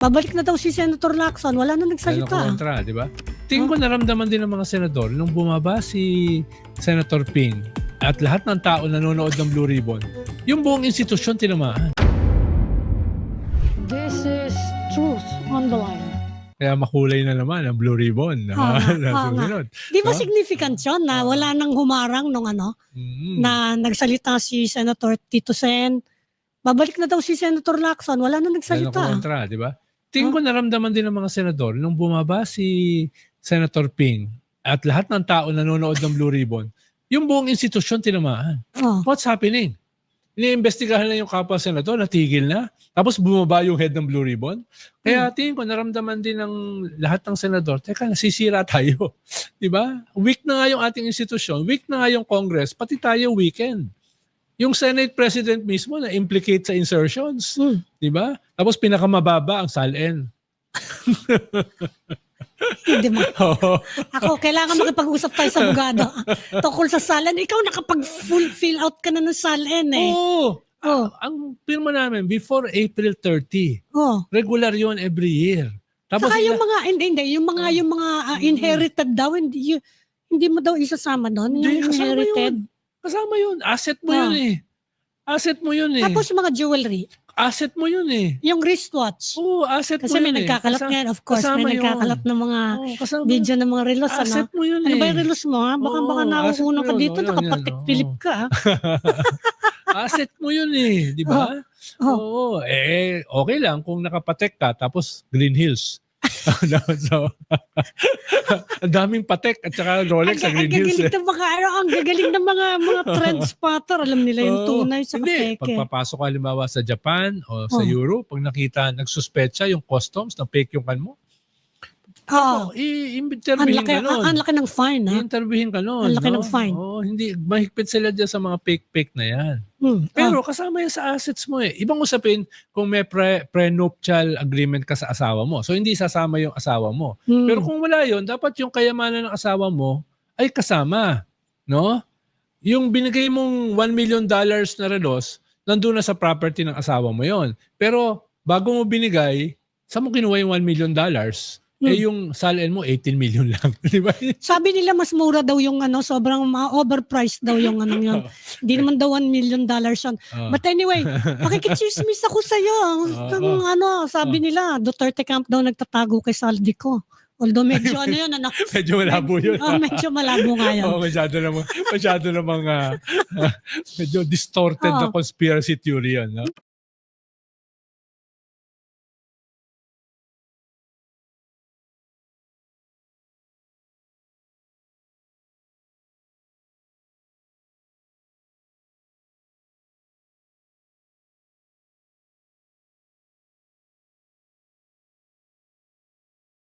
Babalik na daw si Senator Lacson. Wala na nagsalita. kontra, di ba? Tingin ko naramdaman din ng mga senador nung bumaba si Senator Ping at lahat ng tao nanonood ng Blue Ribbon, yung buong institusyon tinamaan. This is truth on the line. Kaya makulay na naman ang Blue Ribbon na, Oo nga, oo nga. sumunod. Di ba significant yun na wala nang humarang nung ano, Mm. na nagsalita si Senator Tito Sen. Babalik na daw si Senator Lacson. Wala na Dahil nagsalita. kontra, di ba? Tingin ko naramdaman din ng mga senador nung bumaba si Senator Ping at lahat ng tao nanonood ng Blue Ribbon, yung buong institusyon tinamaan. Oh. What's happening? Iniimbestigahan na yung kapwa senador, natigil na. Tapos bumaba yung head ng Blue Ribbon. Kaya tingin ko, naramdaman din ng lahat ng senador, teka, nasisira tayo. Di ba? Weak na nga yung ating institusyon, weak na nga yung Congress, pati tayo weekend. Yung Senate President mismo na implicate sa insertions. Hmm. Di ba? Tapos pinakamababa ang SALN. Hindi mo. Oo. Ako, kailangan makipag-usap tayo sa abogado. Tungkol sa salan. Ikaw nakapag-full fill out ka na ng salan eh. Oo. Oh. Ang pirma namin, before April 30, Oh. regular yon every year. Tapos Saka yung mga, hindi, hindi, yung mga, yung mga ah, inherited daw, hindi, y- hindi mo daw isasama doon. Hindi, Yung kasama inherited. Kasama yun. Asset mo Ah. yun eh. Asset mo yun eh. Tapos mga jewelry. asset mo yun eh. Yung wristwatch. Oo, asset Kasi mo may yun eh. Kasa- ngayon, of course. kasama May yun. nagkakalat ng mga Oo, kasama video ng mga relos. Ano? Asset mo yun Ano eh. ba yung relos mo ha? Baka Oo, baka asset mo ka yun, dito, oo, yun, nakapatik yan, Philip oo. ka. ha? asset mo yun eh. Di ba? Oh. Oo. Eh, okay lang kung nakapatek ka tapos Green Hills. so, ang daming patek at saka Rolex ang, ang Green Hills. gagaling Eh. ng mga, ano, ang gagaling ng mga, mga trend spotter. Alam nila yung tunay sa Hindi, peke. pagpapasok ka halimbawa sa Japan o sa Oh. Europe, pag nakita, nagsuspecha yung customs na fake yung kan mo, Oo. oh, Ang i-interviewin laki, ka ang, nun. ang laki ng fine, ha? I-interviewin ka nun. Ang laki no? ng fine. Oo, hindi, mahigpit sila dyan sa mga fake-fake na yan. Hmm. Pero kasama yan sa assets mo eh. Ibang usapin kung may pre, prenuptial agreement ka sa asawa mo. So hindi sasama yung asawa mo. Hmm. Pero kung wala yon dapat yung kayamanan ng asawa mo ay kasama. No? Yung binigay mong 1 million dollars na relos, nandun na sa property ng asawa mo yon. Pero bago mo binigay, saan mo kinuha yung 1 million dollars? Hmm. Eh yung salin mo 18 million lang. Di ba? Sabi nila mas mura daw yung ano, sobrang ma- overpriced daw yung ano yun. Hindi naman daw 1 million dollars yun. Ah. But anyway, makikichismis ako sa'yo. Ah, Ang ano, sabi nila, Duterte camp daw nagtatago kay Saldi ko. Although medyo ano yun, ano, Medyo malabo yun. oh, medyo malabo nga yun. Oo, masyado namang, masyado namang ah, medyo distorted na Oo. conspiracy theory yun. No?